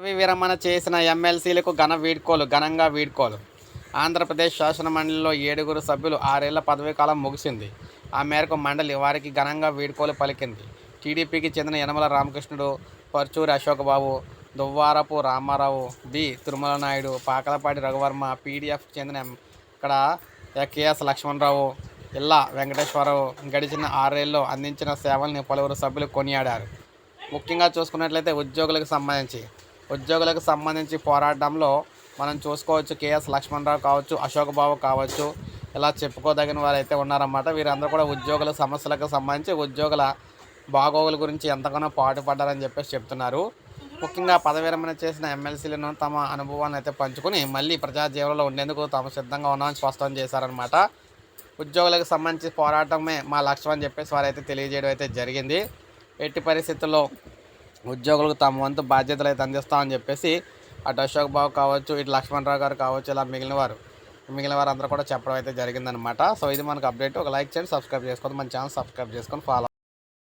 పదవి విరమణ చేసిన ఎమ్మెల్సీలకు ఘన వీడ్కోలు ఘనంగా వీడ్కోలు. ఆంధ్రప్రదేశ్ శాసన మండలిలో ఏడుగురు సభ్యులు ఆరేళ్ళ పదవీ కాలం ముగిసింది. ఆ మేరకు మండలి వారికి ఘనంగా వీడ్కోలు పలికింది. టీడీపీకి చెందిన యనమల రామకృష్ణుడు పర్చూరి అశోకబాబు దువ్వారపు రామారావు బి తిరుమల నాయుడు పాకలపాటి రఘువర్మ పీడీఎఫ్ చెందిన ఇక్కడ కేఎస్ లక్ష్మణరావు ఇల్లా వెంకటేశ్వరరావు గడిచిన ఆరేళ్ళలో అందించిన సేవల్ని పలువురు సభ్యులు కొనియాడారు. ముఖ్యంగా చూసుకున్నట్లయితే ఉద్యోగులకు సంబంధించి ఉద్యోగులకు సంబంధించి పోరాటంలో మనం చూసుకోవచ్చు కేఎస్ లక్ష్మణరావు కావచ్చు అశోక్ బాబు కావచ్చు ఇలా చెప్పుకోదగిన వారు అయితే ఉన్నారన్నమాట. వీరందరూ కూడా ఉద్యోగుల సమస్యలకు సంబంధించి ఉద్యోగుల బాగోగుల గురించి ఎంతగానో పాటుపడ్డారని చెప్పేసి చెప్తున్నారు. ముఖ్యంగా పదవిరమణ చేసిన ఎమ్మెల్సీలను తమ అనుభవాన్ని అయితే పంచుకుని మళ్ళీ ప్రజాజీవనంలో ఉండేందుకు తాము సిద్ధంగా ఉన్నామని స్పష్టం చేశారనమాట ఉద్యోగులకు సంబంధించి పోరాటమే మా లక్ష్యం అని చెప్పేసి వారైతే తెలియజేయడం అయితే జరిగింది. ఎట్టి పరిస్థితుల్లో ఉద్యోగులకు తమ వంతు బాధ్యతలు అయితే అందిస్తామని చెప్పేసి అటు అశోక్ బాబు కావచ్చు ఇటు లక్ష్మణరావు గారు కావచ్చు ఇలా మిగిలిన వారు మిగిలిన వారు అందరూ కూడా చెప్పడం అయితే జరిగిందనమాట సో ఇది మనకు అప్డేట్ ఒక లైక్ చేయండి సబ్స్క్రైబ్ చేసుకోండి మన ఛానల్ సబ్స్క్రైబ్ చేసుకొని ఫాలో